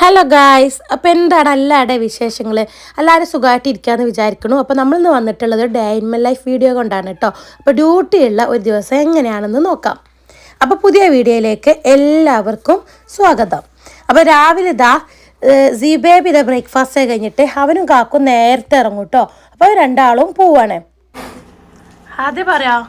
Hello guys അപ്പോൾ എന്താണ് എല്ലാവരുടെ വിശേഷങ്ങൾ എല്ലാവരും സുഖമായിട്ട് ഇരിക്കാമെന്ന് വിചാരിക്കണു അപ്പോൾ നമ്മൾ ഇന്ന് വന്നിട്ടുള്ളത് day in my life video കൊണ്ടാണ് കേട്ടോ അപ്പോൾ ഡ്യൂട്ടിയുള്ള ഒരു ദിവസം എങ്ങനെയാണെന്ന് നോക്കാം. അപ്പോൾ പുതിയ വീഡിയോയിലേക്ക് എല്ലാവർക്കും സ്വാഗതം. അപ്പോൾ രാവിലെ ഇതാ സി ബേബി ഇതാ ബ്രേക്ക്ഫാസ്റ്റ് കഴിഞ്ഞിട്ട് അവനും കാക്കും നേരത്തെ ഇറങ്ങും കേട്ടോ അപ്പോൾ രണ്ടാളും പോവാണ്. ആദ്യം പറയാം.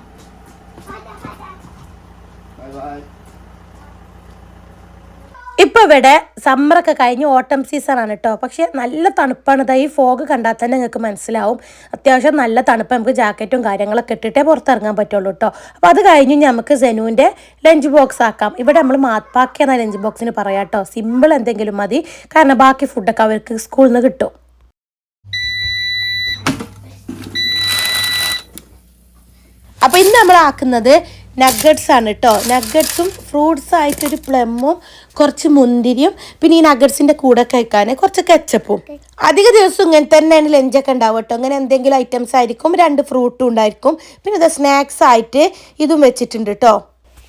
ഇപ്പൊ ഇവിടെ സമ്മറൊക്കെ കഴിഞ്ഞ് ഓട്ടം സീസൺ ആണ് കേട്ടോ പക്ഷേ നല്ല തണുപ്പാണ്. ഈ ഫോഗ് കണ്ടാൽ തന്നെ നിങ്ങൾക്ക് മനസ്സിലാവും. അത്യാവശ്യം നല്ല തണുപ്പ് നമുക്ക് ജാക്കറ്റും കാര്യങ്ങളൊക്കെ ഇട്ടിട്ടേ പുറത്തിറങ്ങാൻ പറ്റുള്ളൂ കേട്ടോ അപ്പോൾ അത് കഴിഞ്ഞ് നമുക്ക് സെനുവിന്റെ ലഞ്ച് ബോക്സ് ആക്കാം. ഇവിടെ നമ്മൾ മാത്പാക്കി എന്ന ലഞ്ച് ബോക്സിന് പറയാം കേട്ടോ സിമ്പിൾ എന്തെങ്കിലും മതി. കാരണം ബാക്കി ഫുഡൊക്കെ അവർക്ക് സ്കൂളിൽ നിന്ന് കിട്ടും. അപ്പോൾ ഇന്ന് നമ്മൾ ആക്കുന്നത് നഗറ്റ്സ് ആണ് കേട്ടോ നഗറ്റ്സും ഫ്രൂട്ട്സ് ആയിട്ടൊരു പ്ലമ്മും കുറച്ച് മുന്തിരിയും പിന്നെ ഈ നഗറ്റ്സിന്റെ കൂടെ കഴിക്കാൻ കുറച്ച് കെച്ചപ്പും അധിക ദിവസം ഇങ്ങനെ തന്നെയാണ് ലഞ്ചൊക്കെ ഉണ്ടാവും കേട്ടോ അങ്ങനെ എന്തെങ്കിലും ഐറ്റംസ് ആയിരിക്കും രണ്ട് ഫ്രൂട്ടും ഉണ്ടായിരിക്കും. പിന്നെ ഇത് സ്നാക്സ് ആയിട്ട് ഇതും വെച്ചിട്ടുണ്ട് കേട്ടോ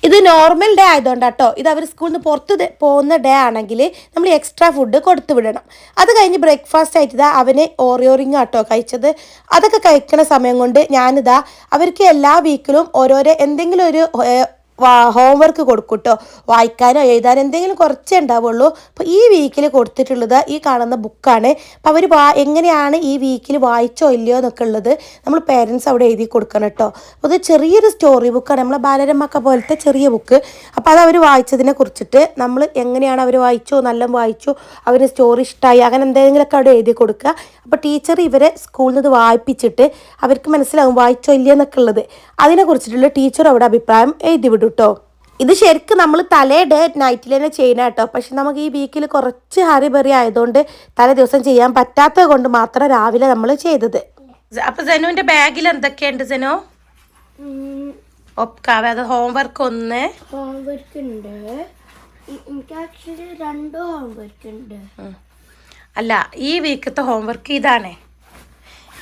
ഇത് നോർമൽ ഡേ ആയതുകൊണ്ട് കേട്ടോ. ഇത് അവർ സ്കൂളിൽ നിന്ന് പുറത്ത് പോകുന്ന ഡേ ആണെങ്കിൽ നമ്മൾ എക്സ്ട്രാ ഫുഡ് കൊടുത്തു വിടണം. അത് കഴിഞ്ഞ് ബ്രേക്ക്ഫാസ്റ്റ് ആയിട്ട് ഇതാ അവന് ഓറിയോ റിങ് ആട്ടോ കഴിച്ചത്. അതൊക്കെ കഴിക്കണ സമയം കൊണ്ട് ഞാനിതാ അവർക്ക് എല്ലാ വീക്കിലും ഓരോരോ എന്തെങ്കിലും ഒരു ഹോംവർക്ക് കൊടുക്കും കേട്ടോ വായിക്കാനോ എഴുതാനോ എന്തെങ്കിലും കുറച്ചേ ഉണ്ടാവുള്ളൂ. അപ്പോൾ ഈ വീക്കിൽ കൊടുത്തിട്ടുള്ളത് ഈ കാണുന്ന ബുക്കാണ് അപ്പോൾ അവർ എങ്ങനെയാണ് ഈ വീക്കിൽ വായിച്ചോ ഇല്ലയോ എന്നൊക്കെ ഉള്ളത് നമ്മൾ പേരൻസ് അവിടെ എഴുതി കൊടുക്കണം കേട്ടോ ഇത് ചെറിയൊരു സ്റ്റോറി ബുക്കാണ് നമ്മളെ ബാലരമ്മക്ക പോലത്തെ ചെറിയ ബുക്ക് അപ്പോൾ അത് അവർ വായിച്ചതിനെ കുറിച്ചിട്ട് നമ്മൾ എങ്ങനെയാണ് അവർ വായിച്ചോ നല്ല വായിച്ചു അവന് സ്റ്റോറി ഇഷ്ടമായി അങ്ങനെ എന്തെങ്കിലുമൊക്കെ അവിടെ എഴുതി കൊടുക്കുക. അപ്പോൾ ടീച്ചർ ഇവരെ സ്കൂളിൽ നിന്ന് വായിപ്പിച്ചിട്ട് അവർക്ക് മനസ്സിലാവും വായിച്ചോ ഇല്ലയോ എന്നൊക്കെ ഉള്ളത്. അതിനെ കുറിച്ചിട്ടുള്ള ടീച്ചർ അവിടെ അഭിപ്രായം എഴുതി വിടും കേട്ടോ. ഇത് ശരിക്കും നമ്മൾ തലേ ഡേ നൈറ്റിൽ തന്നെ ചെയ്യണം കേട്ടോ. പക്ഷെ നമുക്ക് ഈ വീക്കിൽ കുറച്ച് ഹറിബറി ആയതുകൊണ്ട് തലേ ദിവസം ചെയ്യാൻ പറ്റാത്തത് കൊണ്ട് മാത്രം രാവിലെ നമ്മൾ ചെയ്തത്. അപ്പൊ ജനുവിന്റെ ബാഗിൽ എന്തൊക്കെയുണ്ട് അത് ഹോംവർക്ക് ഒന്ന്. ഹോംവർക്ക് ഉണ്ട്. എനിക്ക് ആക്ച്വലി രണ്ട് ഹോംവർക്ക് ഉണ്ട്. അല്ല ഈ വീക്കത്തെ ഹോംവർക്ക് ഇതാണ്.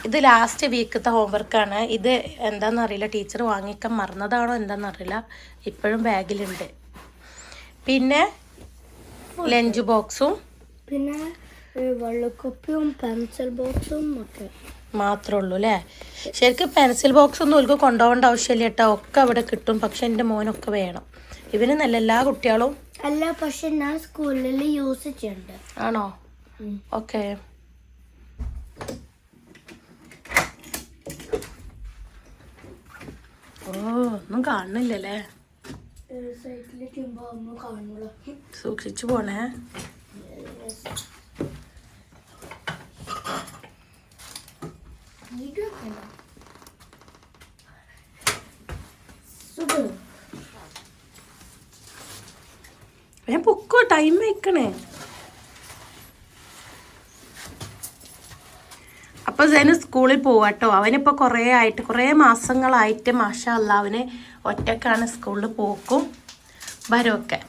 ഇത് ലാസ്റ്റ് വീക്കത്തെ ഹോംവർക്കാണ് ഇത് എന്താണെന്ന് അറിയില്ല. ടീച്ചർ വാങ്ങിക്കാൻ മറന്നതാണോ എന്താണെന്ന് അറിയില്ല. ഇപ്പോഴും ബാഗിലുണ്ട്. പിന്നെ ലഞ്ച് ബോക്സും പിന്നെ വെള്ളക്കൊപ്പിയും പെൻസിൽ ബോക്സും ഒക്കെ. മാത്രമേ ഉള്ളൂ അല്ലേ? ശരിക്കും പെൻസിൽ ബോക്സ് ഒന്നും ഓൽക്ക് കൊണ്ടുപോകേണ്ട ആവശ്യമില്ല കേട്ടോ. ഒക്കെ അവിടെ കിട്ടും. പക്ഷെ എന്റെ മോനൊക്കെ വേണം. ഇവന് നല്ല എല്ലാ കുട്ടികളും അല്ല പക്ഷെ ഞാൻ സ്കൂളിൽ യൂസ് ചെയ്യണ്ട്. ആണോ? ഓക്കെ ഓ ഒന്നും കാണുന്നില്ലല്ലേ? സൂക്ഷിച്ചു പോണേ. ഞാൻ പൊക്കോ ടൈം വെക്കണേ അപ്പൊ സേന സ്കൂളിൽ പോവാട്ടോ അവനിപ്പോ കുറേ ആയിട്ട് കുറേ മാസങ്ങളായിട്ട് മാഷ അല്ല അവന് ഒറ്റക്കാണ് സ്കൂളിൽ പോക്കും. വരമൊക്കെ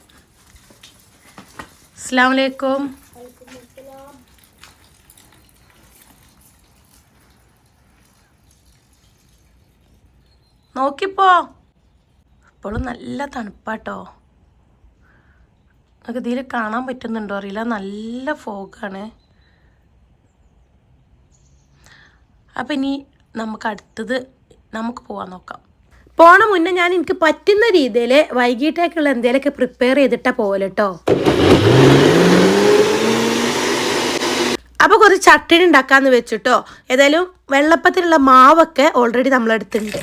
അസ്സാം വലൈക്കും നോക്കിപ്പോ. ഇപ്പോഴും നല്ല തണുപ്പാട്ടോ നമുക്ക് ഇതിൽ കാണാൻ പറ്റുന്നുണ്ടോ? അറിയില്ല. നല്ല ഫോഗാണ്. അപ്പം ഇനി നമുക്ക് അടുത്തത് നമുക്ക് പോവാൻ നോക്കാം. പോണ മുന്നേ ഞാൻ എനിക്ക് പറ്റുന്ന രീതിയിൽ വൈകിട്ടേക്കുള്ള എന്തെങ്കിലുമൊക്കെ പ്രിപ്പയർ ചെയ്തിട്ട പോവൽ കേട്ടോ അപ്പോൾ കുറച്ച് ചട്ടിണി ഉണ്ടാക്കാന്ന് വെച്ചിട്ടോ. ഏതായാലും വെള്ളപ്പത്തിനുള്ള മാവൊക്കെ ഓൾറെഡി നമ്മളെടുത്തുണ്ട്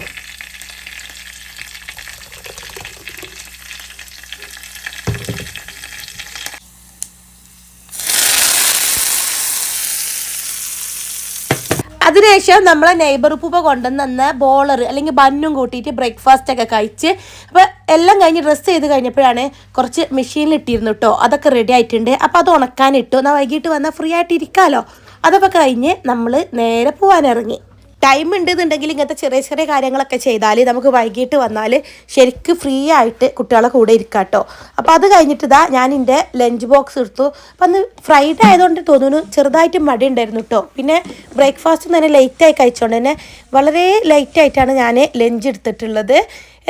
അതിനുശേഷം നമ്മളെ നെയ്ബർ ഉപ്പ കൊണ്ടുവന്ന ബോളർ അല്ലെങ്കിൽ ബന്നും കൂട്ടിയിട്ട് ബ്രേക്ക്ഫാസ്റ്റ് ഒക്കെ കഴിച്ച് അപ്പോൾ എല്ലാം കഴിഞ്ഞ് ഡ്രസ്സ് ചെയ്ത് കഴിഞ്ഞപ്പോഴാണ് കുറച്ച് മെഷീനിൽ ഇട്ടിരുന്നു കേട്ടോ അതൊക്കെ റെഡി ആയിട്ടുണ്ട്. അപ്പോൾ അത് ഉണക്കാൻ ഇട്ടു. എന്നാൽ വൈകിട്ട് വന്നാൽ ഫ്രീ ആയിട്ട് ഇരിക്കാമല്ലോ അതൊക്കെ കഴിഞ്ഞ് നമ്മൾ നേരെ പോകാൻ ഇറങ്ങി. ടൈം ഉണ്ടെന്നുണ്ടെങ്കിൽ ഇങ്ങനത്തെ ചെറിയ ചെറിയ കാര്യങ്ങളൊക്കെ ചെയ്താൽ നമുക്ക് വൈകിട്ട് വന്നാൽ ശരിക്ക് ഫ്രീ ആയിട്ട് കുട്ടികളെ കൂടെ ഇരിക്കാം കേട്ടോ അപ്പോൾ അത് കഴിഞ്ഞിട്ട് ഇതാ ഞാൻ എന്റെ ലഞ്ച് ബോക്സ് എടുത്തു. അപ്പം അന്ന് ഫ്രൈഡേ ആയതുകൊണ്ട് തോന്നുന്നു ചെറുതായിട്ട് മടി ഉണ്ടായിരുന്നു കേട്ടോ പിന്നെ ബ്രേക്ക്ഫാസ്റ്റ് തന്നെ ലേറ്റായി കഴിച്ചുകൊണ്ട് തന്നെ വളരെ ലേറ്റായിട്ടാണ് ഞാൻ ലഞ്ച് എടുത്തിട്ടുള്ളത്.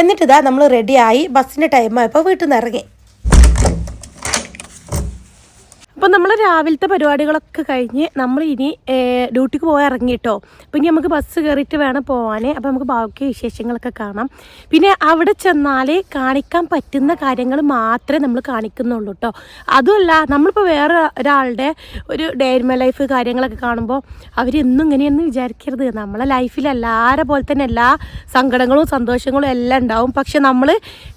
എന്നിട്ട് ഇതാ നമ്മൾ റെഡിയായി ബസ്സിന്റെ ടൈമായപ്പോൾ വീട്ടിൽ നിന്ന് ഇറങ്ങി. അപ്പോൾ നമ്മൾ രാവിലത്തെ പരിപാടികളൊക്കെ കഴിഞ്ഞ് നമ്മൾ ഇനി ഡ്യൂട്ടിക്ക് പോയി ഇറങ്ങിയിട്ടോ അപ്പം ഇനി നമുക്ക് ബസ് കയറിയിട്ട് വേണം പോകാൻ അപ്പോൾ നമുക്ക് ബാക്കി വിശേഷങ്ങളൊക്കെ കാണാം. പിന്നെ അവിടെ ചെന്നാൽ കാണിക്കാൻ പറ്റുന്ന കാര്യങ്ങൾ മാത്രമേ നമ്മൾ കാണിക്കുന്നുള്ളൂ കേട്ടോ അതുമല്ല നമ്മളിപ്പോൾ വേറെ ഒരാളുടെ ഒരു ഡേരിമ ലൈഫ് കാര്യങ്ങളൊക്കെ കാണുമ്പോൾ അവരെന്നും ഇങ്ങനെയൊന്നും വിചാരിക്കരുത്. നമ്മളെ ലൈഫിൽ എല്ലാവരെ പോലെ തന്നെ എല്ലാ സങ്കടങ്ങളും സന്തോഷങ്ങളും എല്ലാം ഉണ്ടാവും. പക്ഷെ നമ്മൾ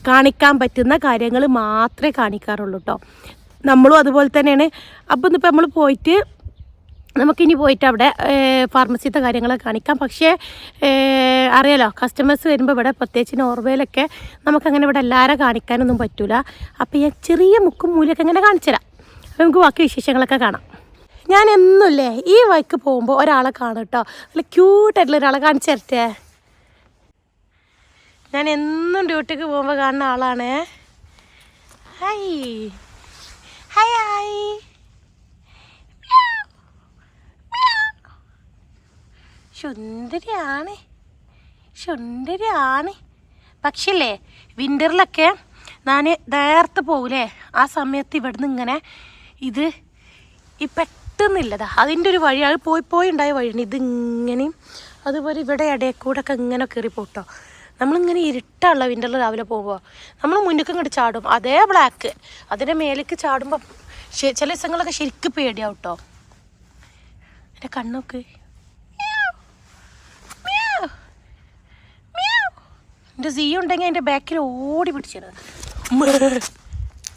കാണിക്കാൻ പറ്റുന്ന കാര്യങ്ങൾ മാത്രമേ കാണിക്കാറുള്ളൂ കേട്ടോ നമ്മളും അതുപോലെ തന്നെയാണ്. അപ്പോൾ ഇന്നിപ്പോൾ നമ്മൾ പോയിട്ട് നമുക്കിനി പോയിട്ട് അവിടെ ഫാർമസിത്തെ കാര്യങ്ങളൊക്കെ കാണിക്കാം. പക്ഷേ അറിയാലോ കസ്റ്റമേഴ്സ് വരുമ്പോൾ ഇവിടെ പ്രത്യേകിച്ച് നോർവേയിലൊക്കെ നമുക്കങ്ങനെ ഇവിടെ എല്ലാവരും കാണിക്കാനൊന്നും പറ്റൂല. അപ്പോൾ ഞാൻ ചെറിയ മുക്കും മൂലയൊക്കെ ഇങ്ങനെ കാണിച്ചു തരാം. അപ്പോൾ നമുക്ക് ബാക്കി വിശേഷങ്ങളൊക്കെ കാണാം. ഞാൻ എന്നുമില്ലേ ഈ വഴിക്ക് പോകുമ്പോൾ ഒരാളെ കാണും കേട്ടോ. നല്ല ക്യൂട്ടായിട്ടുള്ള ഒരാളെ കാണിച്ചു തരട്ടെ. ഞാൻ എന്നും ഡ്യൂട്ടിക്ക് പോകുമ്പോൾ കാണുന്ന ആളാണ്. ഹായ് ഹായ് ഹായ് സുന്ദരിയാണ്. സുന്ദരിയാണ്. പക്ഷില്ലേ വിന്ററിലൊക്കെ ഞാൻ നേരത്തെ പോകൂലേ? ആ സമയത്ത് ഇവിടുന്ന് ഇങ്ങനെ ഇത് ഈ പെട്ടെന്നില്ലതാ. അതിന്റെ ഒരു വഴി അത് പോയി പോയി ഉണ്ടായ വഴിയാണ് ഇതിങ്ങനെയും. അതുപോലെ ഇവിടെ ഇടയിൽ കൂടെ ഒക്കെ ഇങ്ങനെ കയറി പോട്ടോ നമ്മളിങ്ങനെ ഇരുട്ടാണല്ലോ വിന്ററിൽ രാവിലെ പോകുമ്പോൾ നമ്മൾ ഇങ്ങോട്ട് ചാടും. അതേ ബ്ലാക്ക്. അതിന്റെ മേലേക്ക് ചാടുമ്പോൾ ചില ദിവസങ്ങളൊക്കെ ശരിക്കും പേടിയാവും കേട്ടോ എന്റെ കണ്ണൊക്കെ. എന്റെ സീ ഉണ്ടെങ്കിൽ എന്റെ ബാക്കിൽ ഓടി പിടിച്ചത്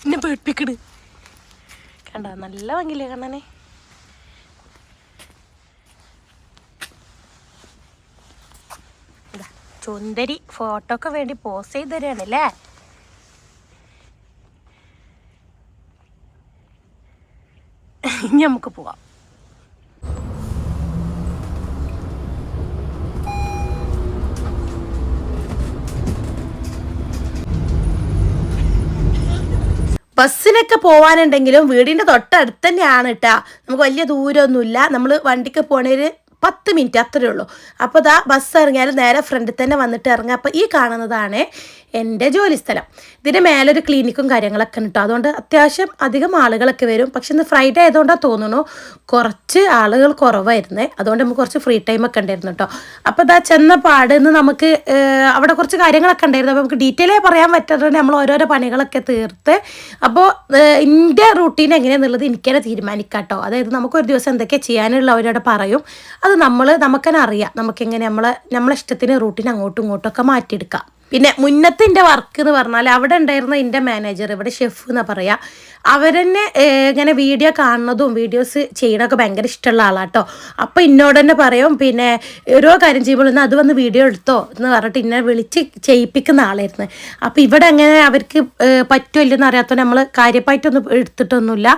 എന്നെ പേടിപ്പിക്കണ്. കണ്ട നല്ല ഭംഗിയില്ലേ കണ്ണനെ? ഇതാ, ഫോട്ടോക്ക് വേണ്ടി പോസ് ചെയ്ത് തരാണല്ലേ ഇനി നമുക്ക് പോവാം. ബസ്സിനൊക്കെ പോവാനുണ്ടെങ്കിലും വീടിന്റെ തൊട്ടടുത്ത് തന്നെയാണ് കേട്ടാ നമുക്ക് വലിയ ദൂരമൊന്നുമില്ല. നമ്മൾ വണ്ടിക്ക് പോണേര് പത്ത് മിനിറ്റ് അത്രയേ ഉള്ളൂ. അപ്പോൾ ദാ ബസ് ഇറങ്ങിയാൽ നേരെ ഫ്രണ്ടിൽ തന്നെ വന്നിട്ട് ഇറങ്ങുക. അപ്പോൾ ഈ കാണുന്നതാണ് എന്റെ ജോലി സ്ഥലം ഇതിന്റെ മേലൊരു ക്ലിനിക്കും കാര്യങ്ങളൊക്കെ ഉണ്ട് അതുകൊണ്ട് അത്യാവശ്യം അധികം ആളുകളൊക്കെ വരും. പക്ഷെ ഇന്ന് ഫ്രൈഡേ ആയതുകൊണ്ടാണ് തോന്നുന്നു കുറച്ച് ആളുകൾ കുറവായിരുന്നേ. അതുകൊണ്ട് നമുക്ക് കുറച്ച് ഫ്രീ ടൈം ഒക്കെ ഉണ്ടായിരുന്നു കേട്ടോ അപ്പോൾ ഇതാ ചെന്ന പാട് നമുക്ക് അവിടെ കുറച്ച് കാര്യങ്ങളൊക്കെ ഉണ്ടായിരുന്നു. അപ്പോൾ നമുക്ക് ഡീറ്റെയിൽ പറയാൻ പറ്റാത്തതുകൊണ്ട് നമ്മൾ ഓരോരോ പണികളൊക്കെ തീർത്ത്. അപ്പോൾ എന്റെ റൂട്ടീൻ എങ്ങനെയാണെന്നുള്ളത് എനിക്ക് തന്നെ തീരുമാനിക്കാം കേട്ടോ അതായത് നമുക്ക് ഒരു ദിവസം എന്തൊക്കെ ചെയ്യാനുള്ള അവരോട് പറയും. അത് നമ്മൾ നമുക്ക് തന്നെ അറിയാം. നമുക്കെങ്ങനെ നമ്മളെ നമ്മളെ ഇഷ്ടത്തിന് റൂട്ടീൻ അങ്ങോട്ടും ഇങ്ങോട്ടും ഒക്കെ മാറ്റിയെടുക്കാം. പിന്നെ മുന്നത്തെ എന്റെ വർക്ക് എന്ന് പറഞ്ഞാൽ അവിടെ ഉണ്ടായിരുന്ന എന്റെ മാനേജർ ഇവിടെ ഷെഫ് എന്ന് പറയാ അവരെന്നെ ഇങ്ങനെ വീഡിയോ കാണുന്നതും വീഡിയോസ് ചെയ്യണമൊക്കെ ഭയങ്കര ഇഷ്ടമുള്ള ആളാട്ടോ. അപ്പോൾ എന്നോട് തന്നെ പറയും പിന്നെ ഓരോ കാര്യം ചെയ്യുമ്പോൾ ഒന്ന് അത് വന്ന് വീഡിയോ എടുത്തോ എന്ന് പറഞ്ഞിട്ട് എന്നെ വിളിച്ച് ചെയ്യിപ്പിക്കുന്ന ആളായിരുന്നു. അപ്പോൾ ഇവിടെ അങ്ങനെ അവർക്ക് പറ്റുമല്ലെന്ന് അറിയാത്തോ നമ്മൾ കാര്യമായിട്ടൊന്നും എടുത്തിട്ടൊന്നുമില്ല.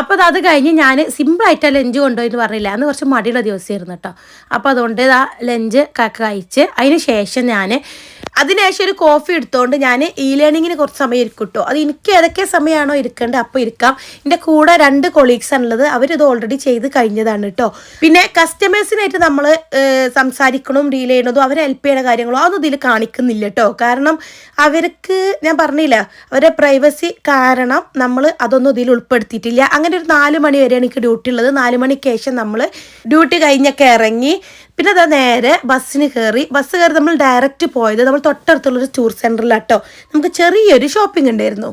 അപ്പോൾ അത് കഴിഞ്ഞ് ഞാൻ സിമ്പിളായിട്ട് ലഞ്ച് കൊണ്ടുപോയി എന്ന് പറഞ്ഞില്ല. അന്ന് കുറച്ച് മടിയുള്ള ദിവസമായിരുന്നു കേട്ടോ. അപ്പോൾ അതുകൊണ്ട് ആ ലഞ്ച് കഴിച്ച് അതിന് ശേഷം ഞാൻ അതിനുശേഷം ഒരു കോഫി എടുത്തുകൊണ്ട് ഞാൻ ഇ ലേണിങ്ങിന് കുറച്ച് സമയം ഇരിക്കും കേട്ടോ അത് എനിക്ക് ഏതൊക്കെ സമയമാണോ ഇരിക്കേണ്ടത് അപ്പോൾ ഇരിക്കാം. എന്റെ കൂടെ രണ്ട് കൊളീഗ്സ് ആണുള്ളത് അവരിത് ഓൾറെഡി ചെയ്ത് കഴിഞ്ഞതാണ് കേട്ടോ പിന്നെ കസ്റ്റമേഴ്സിനായിട്ട് നമ്മൾ സംസാരിക്കണതും ഡീൽ ചെയ്യണതും അവരെ ഹെൽപ്പ് ചെയ്യണ കാര്യങ്ങളോ അതൊന്നും ഇതിൽ കാണിക്കുന്നില്ല കേട്ടോ കാരണം അവർക്ക് ഞാൻ പറഞ്ഞില്ല അവരുടെ പ്രൈവസി കാരണം നമ്മൾ അതൊന്നും ഇതിൽ ഉൾപ്പെടുത്തിയിട്ടില്ല. അങ്ങനെ ഒരു നാല് മണി വരെ എനിക്ക് ഡ്യൂട്ടി ഉള്ളത്. നാല് മണിക്ക് ശേഷം നമ്മൾ ഡ്യൂട്ടി കഴിഞ്ഞൊക്കെ ഇറങ്ങി പിന്നെ അതാ നേരെ ബസ്സിന് കയറി ബസ് കയറി നമ്മൾ ഡയറക്റ്റ് പോയത് നമ്മൾ തൊട്ടടുത്തുള്ള ഒരു ടൂർ സെന്ററിലാട്ടോ നമുക്ക് ചെറിയൊരു ഷോപ്പിംഗ് ഉണ്ടായിരുന്നു.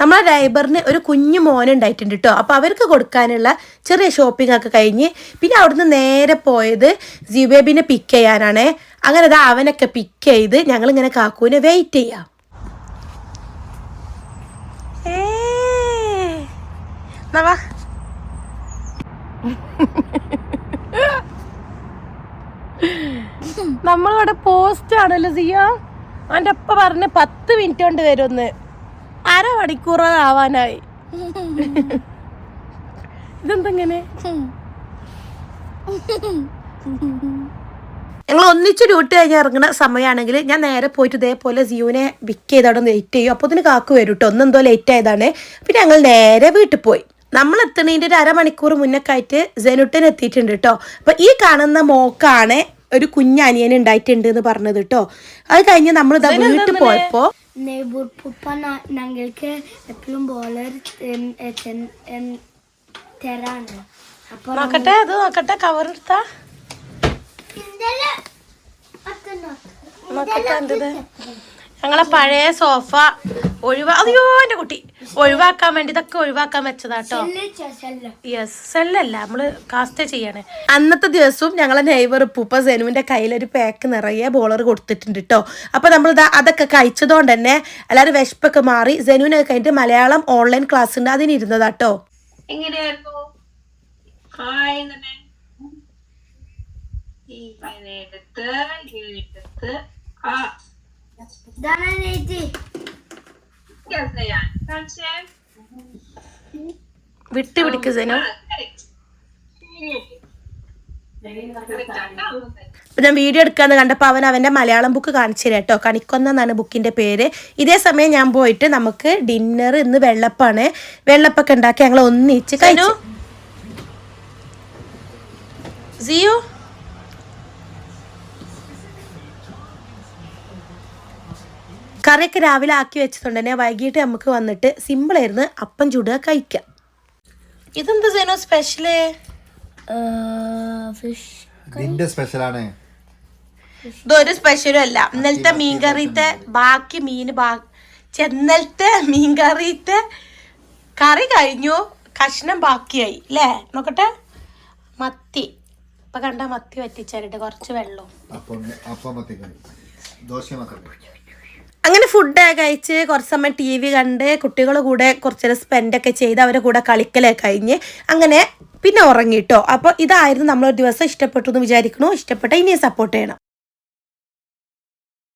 നമ്മളെ ഡ്രൈവറിന് ഒരു കുഞ്ഞു മോൻ ഉണ്ടായിട്ടുണ്ട് കേട്ടോ അപ്പോൾ അവർക്ക് കൊടുക്കാനുള്ള ചെറിയ ഷോപ്പിംഗ് ഒക്കെ കഴിഞ്ഞ് പിന്നെ അവിടുന്ന് നേരെ പോയത് ജിബേബിനെ പിക്ക് ചെയ്യാനാണ്. അങ്ങനെ അതാ അവനൊക്കെ പിക്ക് ചെയ്ത് ഞങ്ങളിങ്ങനെ കാക്കൂനെ വെയിറ്റ് ചെയ്യാം. നമ്മളിവിടെ പോസ്റ്റ് ആണല്ലോ സിയ. അവന്റെ അപ്പ പറഞ്ഞ് പത്ത് മിനിറ്റ് കൊണ്ട് വരുമെന്ന്. അര മണിക്കൂറാവാനായി ഇതെന്തെങ്ങനെ? ഞങ്ങൾ ഒന്നിച്ച് ഡ്യൂട്ടി കഴിഞ്ഞ് ഇറങ്ങുന്ന സമയമാണെങ്കിൽ ഞാൻ നേരെ പോയിട്ട് ഇതേപോലെ ജിയുവിനെ ബിക്ക് ചെയ്ത് അവിടെ ലേറ്റ് ചെയ്യും. അപ്പോൾ ഇതിന് കാക്ക് വരും കേട്ടോ ഒന്നെന്തോ ലേറ്റ് ആയതാണ്. പിന്നെ ഞങ്ങൾ നേരെ വീട്ടിൽ പോയി. നമ്മൾ എത്തുന്നതിന്റെ ഒരു അരമണിക്കൂർ മുന്നൊക്കെ ആയിട്ട് ജനുട്ടൻ എത്തിയിട്ടുണ്ട് കേട്ടോ അപ്പോൾ ഈ കാണുന്ന മോക്കാണ് ഒരു കുഞ്ഞനിയൻ ഉണ്ടായിട്ടുണ്ട് എന്ന് പറഞ്ഞത് കേട്ടോ അത് കഴിഞ്ഞ് നമ്മൾ ഇതാ വീട്ടിൽ പോയപ്പോൾ നെയ്ബുർപ്പുപ്പ ഞങ്ങൾക്ക് എപ്പോഴും ബോളർ തരാണ്. അപ്പൊ നോക്കട്ടെ അത് നോക്കട്ടെ കവർ എടുത്താ? നോക്കട്ടെ എന്തത് ഞങ്ങളെ പഴയ സോഫ ഒഴിവാ അയ്യോ എന്റെ കുട്ടി. ഒഴിവാക്കാൻ വേണ്ടി ഇതൊക്കെ ഒഴിവാക്കാൻ വെച്ചതാട്ടോ. യെസ് സെല്ലല്ല. നമ്മൾ കാസ്റ്റ് ചെയ്യാണ്. അന്നത്തെ ദിവസവും ഞങ്ങളെ നെയ്വർ ഉപ്പൂപ്പ സെനുവിന്റെ കയ്യിലൊരു ഒരു പാക്ക് നിറയെ ബോളർ കൊടുത്തിട്ടുണ്ട് കേട്ടോ അപ്പൊ നമ്മൾ ഇതാ അതൊക്കെ കഴിച്ചതുകൊണ്ട് തന്നെ എല്ലാവരും വിശപ്പൊക്കെ മാറി സെനുവിനൊക്കെ കഴിഞ്ഞിട്ട് മലയാളം ഓൺലൈൻ ക്ലാസ് ഉണ്ട്. അതിനിരുന്നതാട്ടോ എങ്ങനെയായിരുന്നു? ഹായ് തന്നെ ഇങ്ങനെ എടുത്ത് ഇങ്ങനെ എടുത്ത് ആ. ഇതാണ് ചേച്ചി കേൾക്കുന്ന ഞാൻ കാണിച്ചേ വിട്ട് പിടിക്ക് അപ്പൊ ഞാൻ വീഡിയോ എടുക്കാന്ന് കണ്ടപ്പോൾ അവൻ അവന്റെ മലയാളം ബുക്ക് കാണിച്ചു കേട്ടോ. കണിക്കൊന്ന എന്നാണ് ബുക്കിന്റെ പേര്. ഇതേ സമയം ഞാൻ പോയിട്ട് നമുക്ക് ഡിന്നർ ഇന്ന് വെള്ളപ്പാണ്. വെള്ളപ്പൊക്കെ ഉണ്ടാക്കി ഞങ്ങൾ ഒന്നിച്ച് കഴിച്ചു സിയോ? കറിയൊക്കെ രാവിലെ ആക്കി വെച്ചതുകൊണ്ട് തന്നെ വൈകിട്ട് നമുക്ക് വന്നിട്ട് സിമ്പിളായിരുന്നു അപ്പം ചൂടുക കഴിക്കാം. ഇതെന്താ സേനോ സ്പെഷ്യൽ ഫിഷ് ഇതിന്റെ സ്പെഷ്യലാണ് ഇതൊരു സ്പെഷ്യലും അല്ല. ഇന്നലത്തെ മീൻകറിത്തെ ബാക്കി മീൻ. ബാ ചെന്നലത്തെ മീൻകറിത്തെ കറി കഴിഞ്ഞു. കഷ്ണം ബാക്കിയായി അല്ലേ? നോക്കട്ടെ. മത്തി. ഇപ്പൊ കണ്ട മത്തി വറ്റിച്ചാലിട്ട് കുറച്ച് വെള്ളം അപ്പം അപ്പം മത്തിക്കറി. ദോശ മത്തക്കറി അങ്ങനെ ഫുഡ് കഴിച്ച് കുറച്ച് സമയം ടി വി കണ്ട് കുട്ടികളുടെ കൂടെ കുറച്ച് നേരം സ്പെൻഡ് ഒക്കെ ചെയ്ത് അവരെ കൂടെ കളിക്കലേ കഴിഞ്ഞ് അങ്ങനെ പിന്നെ ഉറങ്ങിട്ടോ. അപ്പോൾ ഇതായിരുന്നു നമ്മളൊരു ദിവസം ഇഷ്ടപ്പെട്ടു എന്ന് വിചാരിക്കണു ഇഷ്ടപ്പെട്ട ഇനിയും സപ്പോർട്ട് ചെയ്യണം.